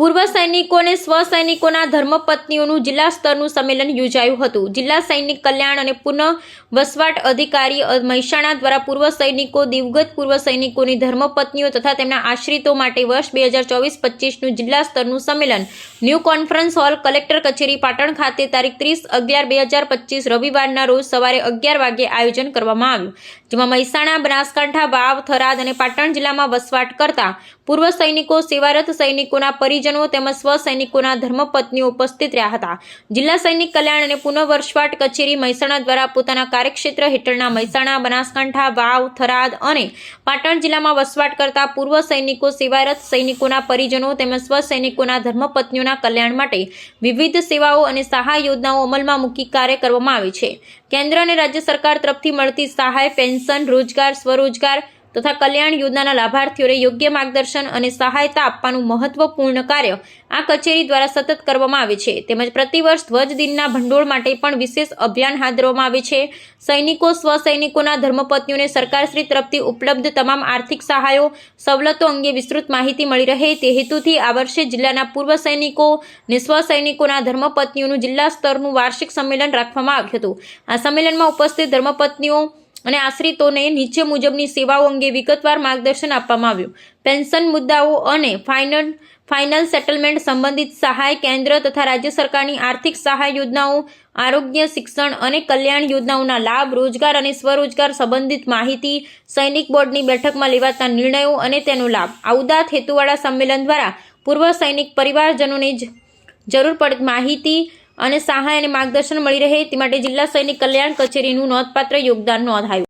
પૂર્વ સૈનિકો અને સ્વ સૈનિકોના ધર્મપત્નીઓનું જિલ્લા સ્તરનું સંમેલન યોજાયું હતું. જિલ્લા સૈનિક કલ્યાણ અને પુનઃ વસવાટ અધિકારી મહેસાણા દ્વારા પૂર્વ સૈનિકો, દિવગત પૂર્વ સૈનિકોની ધર્મપત્નીઓ તથા તેમના આશ્રિતો માટે વર્ષ બે હજાર ચોવીસ પચીસનું જિલ્લા સ્તરનું સંમેલન. ન્યૂ કોન્ફરન્સ હોલ, કલેક્ટર કચેરી, પાટણ ખાતે તારીખ ત્રીસ અગિયાર બે હજાર પચીસ રવિવારના રોજ સવારે અગિયાર વાગ્યે આયોજન કરવામાં આવ્યું. જેમાં મહેસાણા, બનાસકાંઠા, વાવ, થરાદ અને પાટણ જિલ્લામાં વસવાટ કરતા પૂર્વ સૈનિકો, સેવારત સૈનિકોના પરિજનો તેમજ સ્વસૈનિકોના ધર્મપત્નીઓ ઉપસ્થિત રહ્યા હતા. જિલ્લા સૈનિક કલ્યાણ અને પુનઃવર્ષવાટ કચેરી મહેસાણા દ્વારા પોતાના કાર્યક્ષેત્ર હેઠળના મહેસાણા, બનાસકાંઠા, વાવ, થરાદ અને પાટણ જિલ્લામાં વસવાટ કરતા પૂર્વ સૈનિકો, સેવારત સૈનિકોના પરિજનો તેમજ સ્વ સૈનિકોના ધર્મપત્નીઓના કલ્યાણ માટે વિવિધ સેવાઓ અને સહાય યોજનાઓ અમલમાં મૂકી કાર્ય કરવામાં આવે છે. કેન્દ્ર અને રાજ્ય સરકાર તરફથી મળતી સહાય, પેન્શન, રોજગાર, સ્વરોજગાર તથા કલ્યાણ યોજનાના લાભાર્થીઓને યોગ્ય માર્ગદર્શન અને સહાયતા આપવાનું મહત્વપૂર્ણ કાર્ય આ કચેરી દ્વારા સતત કરવામાં આવે છે. તેમજ પ્રતિવર્ષ ધ્વજ દિનના ભંડોળ માટે પણ વિશેષ અભિયાન હાથ ધરવામાં આવે છે. સૈનિકો, સ્વસૈનિકોના ધર્મપત્નીઓને સરકારશ્રી તરફથી ઉપલબ્ધ તમામ આર્થિક સહાયો, સવલતો અંગે વિસ્તૃત માહિતી મળી રહે તે હેતુથી આ વર્ષે જિલ્લાના પૂર્વ સૈનિકો અને સ્વ સૈનિકોના ધર્મપત્નીઓનું જિલ્લા સ્તરનું વાર્ષિક સંમેલન રાખવામાં આવ્યું હતું. આ સંમેલનમાં ઉપસ્થિત ધર્મપત્નીઓ અને આશ્રિતોને નીચે મુજબની સેવાઓ અંગે વિગતવાર માર્ગદર્શન આપવામાં આવ્યું. પેન્શન મુદ્દાઓ અને ફાઇનલ ફાઇનલ સેટલમેન્ટ સંબંધિત સહાય કેન્દ્ર તથા રાજ્ય સરકારની આર્થિક સહાય યોજનાઓ, આરોગ્ય, શિક્ષણ અને કલ્યાણ યોજનાઓના લાભ, રોજગાર અને સ્વરોજગાર સંબંધિત માહિતી સૈનિક બોર્ડની બેઠકમાં લેવાતા નિર્ણયો અને તેનો લાભ. આ હેતુવાળા સંમેલન દ્વારા પૂર્વ સૈનિક પરિવારજનોને જરૂર પડતી માહિતી અને સહાય અને માર્ગદર્શન મળી રહે તે માટે જિલ્લા સૈનિક કલ્યાણ કચેરીનું નોંધપાત્ર યોગદાન નોંધાયું.